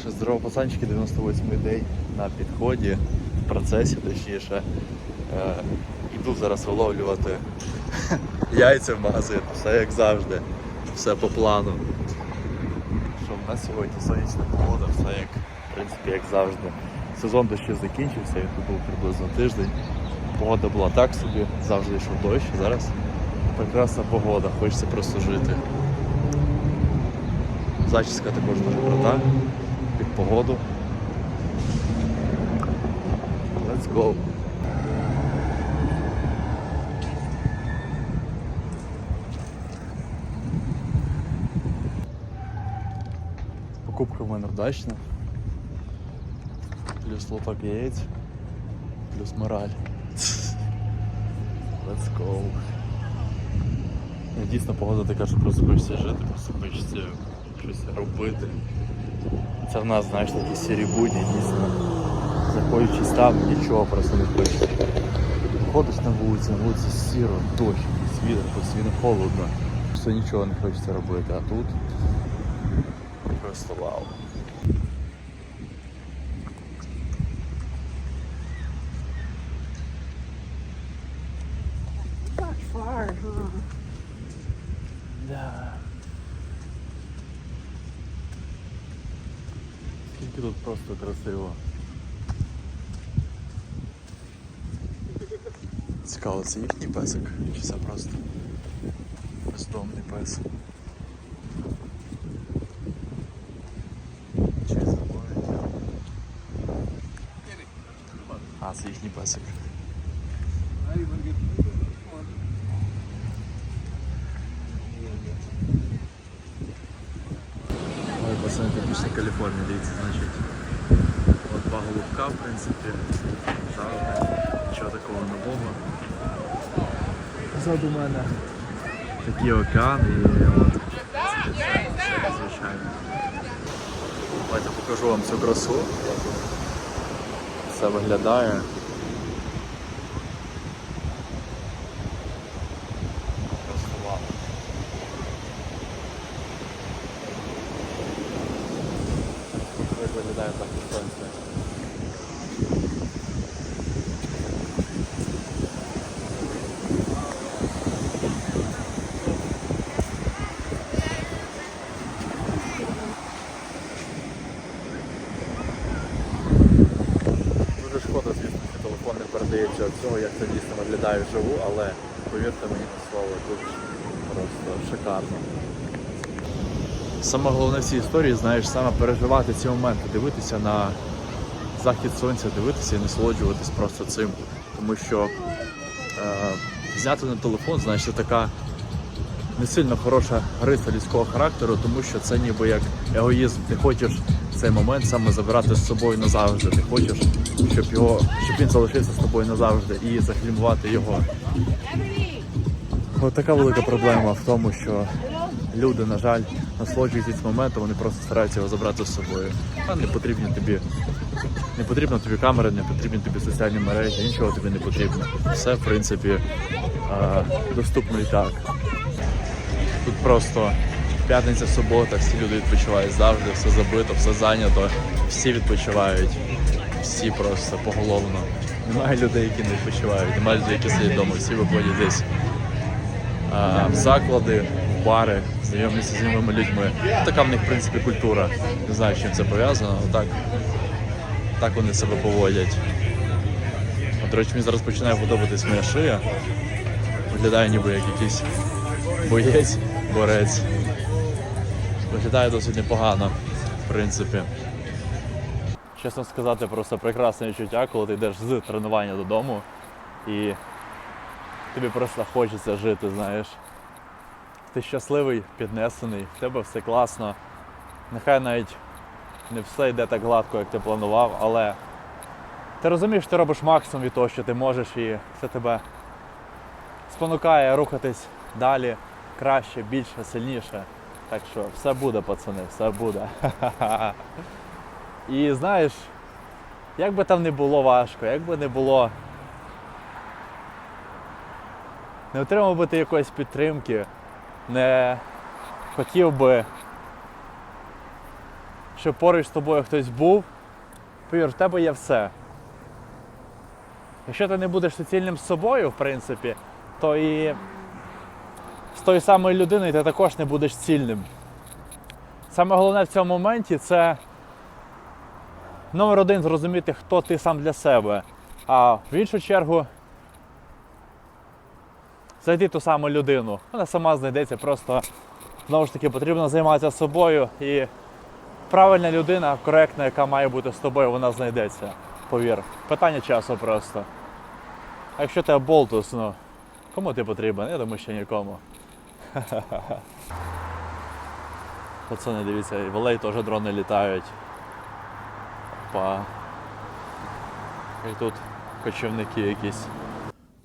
Що здорово, пацанчики, 98-й день на підході, в процесі точніше. Е, іду зараз виловлювати яйця в магазин, все як завжди, все по плану. Що в нас сьогодні сонячна погода, все як, в принципі, як завжди. Сезон дощів закінчився, тут був приблизно тиждень. Погода була так собі, завжди йшов дощ, зараз прекрасна погода, хочеться просто жити. Зачіска також дуже крута, погоду. Let's go. Покупка в мене вдачна. Плюс лоток яєць, плюс мораль. Let's go. Дійсно погода така, що просто хочеться жити, просто хочеться щось робити. Це в нас, знаєш, такі сірі будні, дійсно. Заходячись там, нічого просто не хочеться. Ходиш на вулиці, на вулиці сіро, дощ, світер, постійно холодно. Просто нічого не хочеться робити, а тут просто вау. Not far, huh? Да. Скільки тут просто красиво. Цікаво, це їхній песик? Чи це просто бездомний пес? Чи забувають? А, це їхній песик. Каліфорнія, дивіться, значить. От два голубка, в принципі. Завжди. Нічого такого нового. Ззаду мене такий океан і от це звичайно. Давайте покажу вам цю красу. як Все виглядає. Просто вау. Як виглядає захід сонця. Дуже шкода, звісно, що не від цього, як це дійсно виглядає вживу, але повірте мені на слово, тут просто шикарно. Саме головне в цій історії, знаєш, саме переживати ці моменти, дивитися на захід сонця, дивитися і насолоджуватись просто цим. Тому що е, зняти на телефон, знаєш, це така не сильно хороша риса людського характеру, тому що це ніби як егоїзм. Ти хочеш цей момент саме забирати з собою назавжди. Ти хочеш, щоб його, щоб він залишився з тобою назавжди і зафільмувати його. От така велика проблема в тому, що люди, на жаль, насолоджуються цим моментом, вони просто стараються його забрати з собою. А не потрібні тобі. Не потрібно тобі камери, не потрібні тобі соціальні мережі, нічого тобі не потрібно. Все, в принципі, доступно і так. Тут просто п'ятниця, субота, всі люди відпочивають завжди, все забито, все зайнято, всі відпочивають, всі просто поголовно. Немає людей, які не відпочивають, немає людей, які сидять вдома, всі виходять десь в заклади, в бари, знайомляться з новими людьми. Така в них, в принципі, культура. Не знаю, з чим це пов'язано, але так, так вони себе поводять. До речі, мені зараз починає подобатись моя шия. Виглядає ніби як якийсь боєць, борець. Виглядає досить непогано, в принципі. Чесно сказати, просто прекрасне відчуття, коли ти йдеш з тренування додому і тобі просто хочеться жити, знаєш. Ти щасливий, піднесений, в тебе все класно. Нехай навіть не все йде так гладко, як ти планував, але ти розумієш, ти робиш максимум від того, що ти можеш, і це тебе спонукає рухатись далі, краще, більше, сильніше. Так що все буде, пацани, все буде. І знаєш, як би там не було важко, як би не було. Не отримав би ти якоїсь підтримки, не хотів би щоб поруч з тобою хтось був, повір, в тебе є все. Якщо ти не будеш суцільним з собою, в принципі, то і з тою самою людиною ти також не будеш цільним. Саме головне в цьому моменті це номер один зрозуміти, хто ти сам для себе. А в іншу чергу знайти ту саму людину. Вона сама знайдеться, просто знову ж таки потрібно займатися собою і правильна людина, коректна, яка має бути з тобою, вона знайдеться. Повір. Питання часу просто. А якщо тебе болтус, ну кому ти потрібен? Я думаю, що нікому. Пацани, дивіться, і в Алеї теж дрони літають. Опа. І тут кочівники якісь.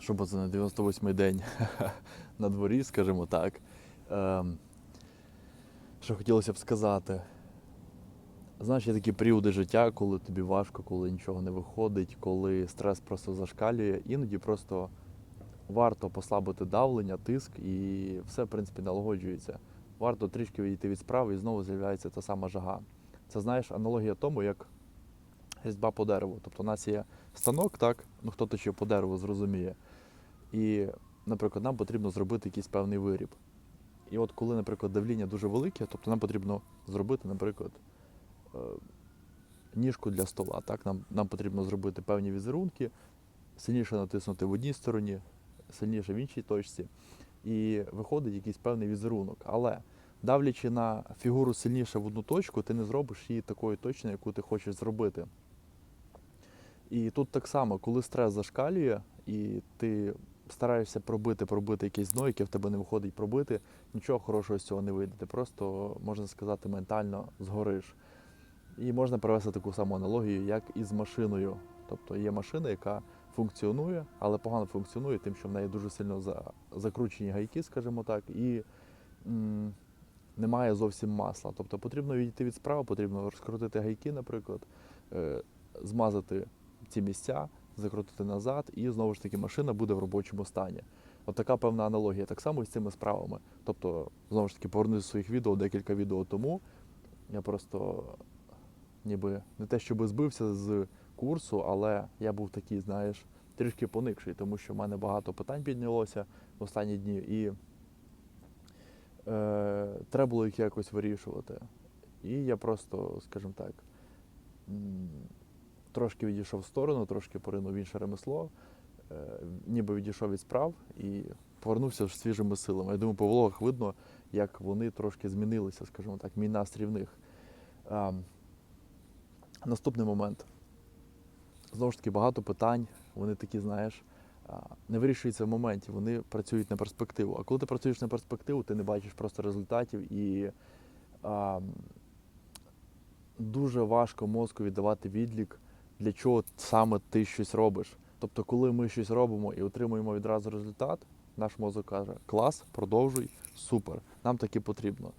Що пацани, 98-й день на дворі, скажімо так. Ем, що хотілося б сказати. Знаєш, є такі періоди життя, коли тобі важко, коли нічого не виходить, коли стрес просто зашкалює. Іноді просто варто послабити давлення, тиск і все, в принципі, налагоджується. Варто трішки відійти від справи і знову з'являється та сама жага. Це знаєш, аналогія тому, як різьба по дереву. Тобто у нас є станок, так, ну хто точив по дереву, зрозуміє. І, наприклад, нам потрібно зробити якийсь певний виріб. І от коли, наприклад, давління дуже велике, тобто нам потрібно зробити, наприклад, е, ніжку для стола. Так? Нам, нам потрібно зробити певні візерунки, сильніше натиснути в одній стороні, сильніше в іншій точці. І виходить якийсь певний візерунок. Але давлячи на фігуру сильніше в одну точку, ти не зробиш її такою точною, яку ти хочеш зробити. І тут так само, коли стрес зашкалює, і ти стараєшся пробити, пробити якесь дно, яке в тебе не виходить пробити, нічого хорошого з цього не вийде. Ти просто, можна сказати, ментально згориш. І можна провести таку саму аналогію, як і з машиною. Тобто є машина, яка функціонує, але погано функціонує, тим, що в неї дуже сильно за, закручені гайки, скажімо так, і м, немає зовсім масла. Тобто потрібно відійти від справи, потрібно розкрутити гайки, наприклад, е, змазати ці місця, закрутити назад, і знову ж таки машина буде в робочому стані. От така певна аналогія. Так само з цими справами. Тобто, знову ж таки, повернусь своїх відео декілька відео тому. Я просто ніби не те, щоб збився з курсу, але я був такий, знаєш, трішки поникший, тому що в мене багато питань піднялося в останні дні, і е, треба було їх якось вирішувати. І я просто, скажімо так, трошки відійшов в сторону, трошки поринув в інше ремесло, е, ніби відійшов від справ і повернувся з свіжими силами. Я думаю, по влогах видно, як вони трошки змінилися, скажімо так, мій настрій в них. А, наступний момент. Знову ж таки, багато питань, вони такі, знаєш, не вирішуються в моменті, вони працюють на перспективу. А коли ти працюєш на перспективу, ти не бачиш просто результатів і а, дуже важко мозку віддавати відлік, для чого саме ти щось робиш. Тобто, коли ми щось робимо і отримуємо відразу результат, наш мозок каже: клас, продовжуй, супер, нам таки потрібно.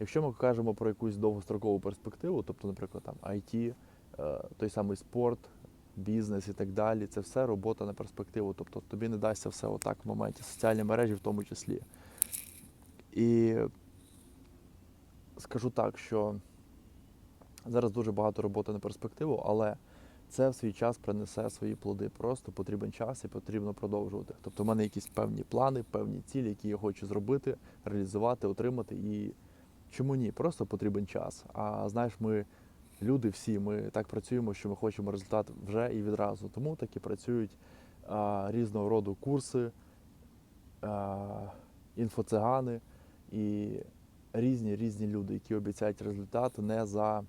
Якщо ми кажемо про якусь довгострокову перспективу, тобто, наприклад, там IT, е, той самий спорт, бізнес і так далі, це все робота на перспективу. Тобто тобі не дасться все отак в моменті, соціальні мережі в тому числі. І скажу так, що зараз дуже багато роботи на перспективу, але це в свій час принесе свої плоди. Просто потрібен час і потрібно продовжувати. Тобто в мене якісь певні плани, певні цілі, які я хочу зробити, реалізувати, отримати. І чому ні? Просто потрібен час. А знаєш, ми люди всі, ми так працюємо, що ми хочемо результат вже і відразу. Тому такі працюють а, різного роду курси, а, інфоцигани і різні різні люди, які обіцяють результат не за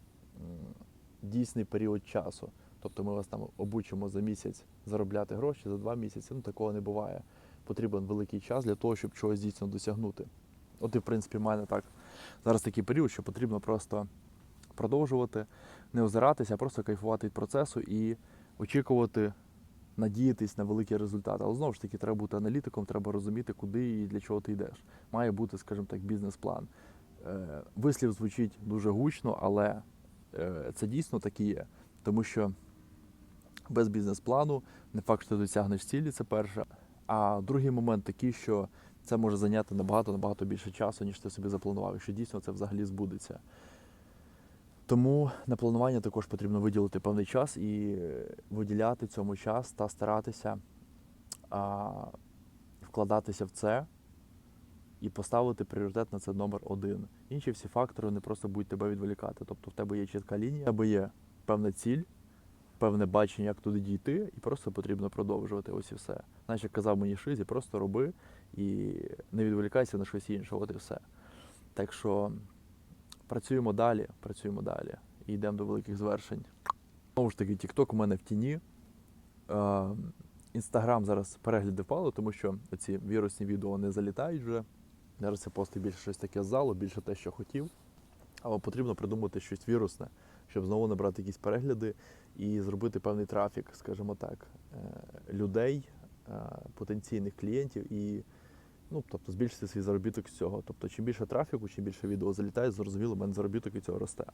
дійсний період часу. Тобто ми вас там обучимо за місяць заробляти гроші, за два місяці. Ну такого не буває. Потрібен великий час для того, щоб чогось дійсно досягнути. От і в принципі в мене так зараз такий період, що потрібно просто продовжувати, не озиратися, а просто кайфувати від процесу і очікувати, надіятись на великий результат. Але знову ж таки, треба бути аналітиком, треба розуміти, куди і для чого ти йдеш. Має бути, скажімо так, бізнес-план. Е, Вислів звучить дуже гучно, але е, це дійсно так і є. Тому що без бізнес-плану не факт, що ти досягнеш цілі, це перше. А другий момент такий, що це може зайняти набагато набагато більше часу, ніж ти собі запланував, якщо дійсно це взагалі збудеться. Тому на планування також потрібно виділити певний час і виділяти цьому час та старатися а, вкладатися в це і поставити пріоритет на це номер один. Інші всі фактори не просто будуть тебе відволікати. Тобто в тебе є чітка лінія, в тебе є певна ціль, певне бачення, як туди дійти, і просто потрібно продовжувати. Ось і все. Знаєш, як казав мені Шизі, просто роби і не відволікайся на щось інше, от і все. Так що працюємо далі, працюємо далі і йдемо до великих звершень. Знову ж таки, TikTok у мене в тіні. Інстаграм зараз перегляди впали, тому що ці вірусні відео не залітають вже. Зараз я посту більше щось таке з залу, більше те, що хотів. Але потрібно придумати щось вірусне, щоб знову набрати якісь перегляди і зробити певний трафік, скажімо так, е, людей, е, потенційних клієнтів і ну, тобто збільшити свій заробіток з цього. Тобто, чим більше трафіку, чим більше відео залітає, зрозуміло, в мене заробіток від цього росте.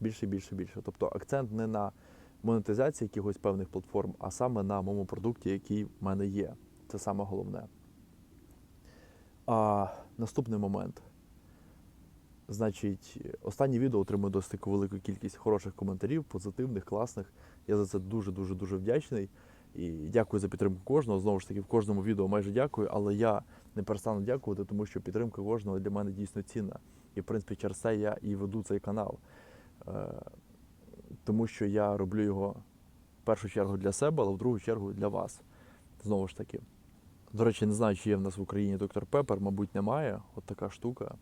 Більше, більше, більше. Тобто акцент не на монетизації якихось певних платформ, а саме на моєму продукті, який в мене є. Це саме головне. А наступний момент. Значить, останнє відео отримує досить велику кількість хороших коментарів, позитивних, класних. Я за це дуже-дуже дуже вдячний. І дякую за підтримку кожного. Знову ж таки, в кожному відео майже дякую, але я не перестану дякувати, тому що підтримка кожного для мене дійсно цінна. І, в принципі, через це я і веду цей канал. Е, Тому що я роблю його в першу чергу для себе, але в другу чергу для вас. Знову ж таки. До речі, не знаю, чи є в нас в Україні доктор Пепер, мабуть, немає. От така штука.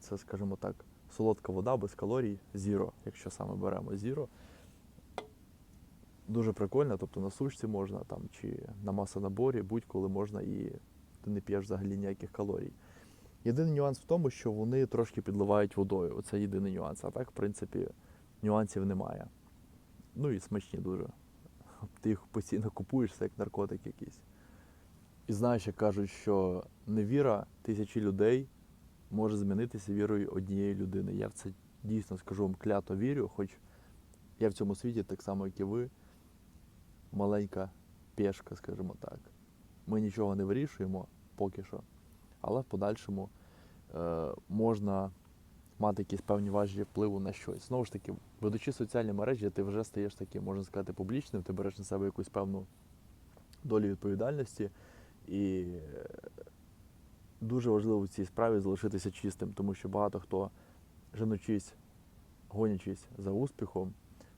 Це, скажімо так, солодка вода без калорій, зіро, якщо саме беремо зіро. Дуже прикольно, тобто на сушці можна там, чи на масонаборі, будь-коли можна і ти не п'єш взагалі ніяких калорій. Єдиний нюанс в тому, що вони трошки підливають водою. Оце єдиний нюанс. А так, в принципі, нюансів немає. Ну і смачні дуже. Ти їх постійно купуєш, це як наркотик якийсь. І знаєш, як кажуть, що невіра тисячі людей може змінитися вірою однієї людини. Я в це дійсно скажу вам клято вірю, хоч я в цьому світі, так само, як і ви, маленька пешка, скажімо так. Ми нічого не вирішуємо поки що, але в подальшому е, можна мати якісь певні важелі впливу на щось. Знову ж таки, ведучи соціальні мережі, ти вже стаєш таким, можна сказати, публічним, ти береш на себе якусь певну долю відповідальності. І е, дуже важливо в цій справі залишитися чистим, тому що багато хто, женучись, гонячись за успіхом,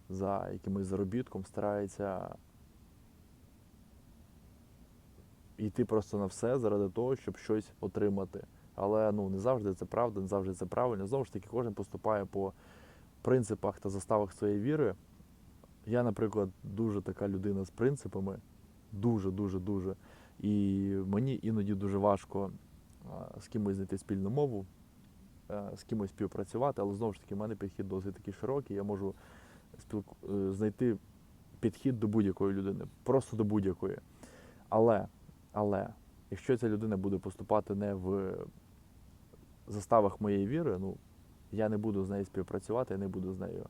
за якимось заробітком, старається йти просто на все заради того, щоб щось отримати. Але ну, не завжди це правда, не завжди це правильно. Знову ж таки, кожен поступає по принципах та заставах своєї віри. Я, наприклад, дуже така людина з принципами, дуже, дуже, дуже. І мені іноді дуже важко з кимось знайти спільну мову, з кимось співпрацювати, але знову ж таки, в мене підхід досить такий широкий. Я можу спілку... е, знайти підхід до будь-якої людини, просто до будь-якої. Але, але, якщо ця людина буде поступати не в заставах моєї віри, ну, я не буду з нею співпрацювати, я не буду з нею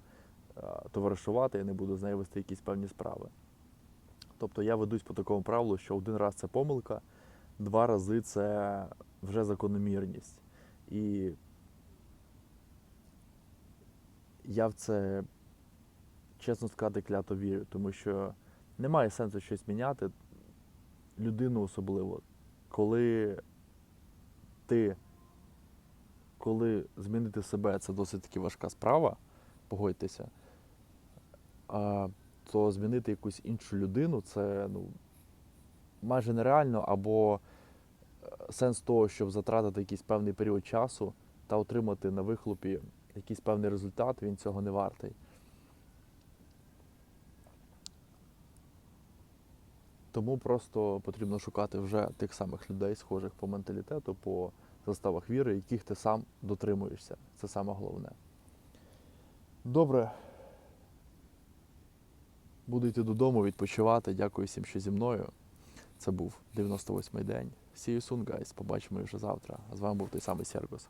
товаришувати, я не буду з нею вести якісь певні справи. Тобто я ведусь по такому правилу, що один раз це помилка, два рази це вже закономірність. І я в це, чесно сказати, клято вірю, тому що немає сенсу щось міняти, людину особливо, коли ти, коли змінити себе це досить таки важка справа, погодьтеся. А, то змінити якусь іншу людину це ну, майже нереально, або е, сенс того, щоб затратити якийсь певний період часу та отримати на вихлопі якийсь певний результат, він цього не вартий. Тому просто потрібно шукати вже тих самих людей, схожих по менталітету, по заставах віри, яких ти сам дотримуєшся. Це саме головне. Добре. Буду йти додому, відпочивати. Дякую всім, що зі мною. Це був 98-й день. See you soon, guys. Побачимо вже завтра. А з вами був той самий Сергос.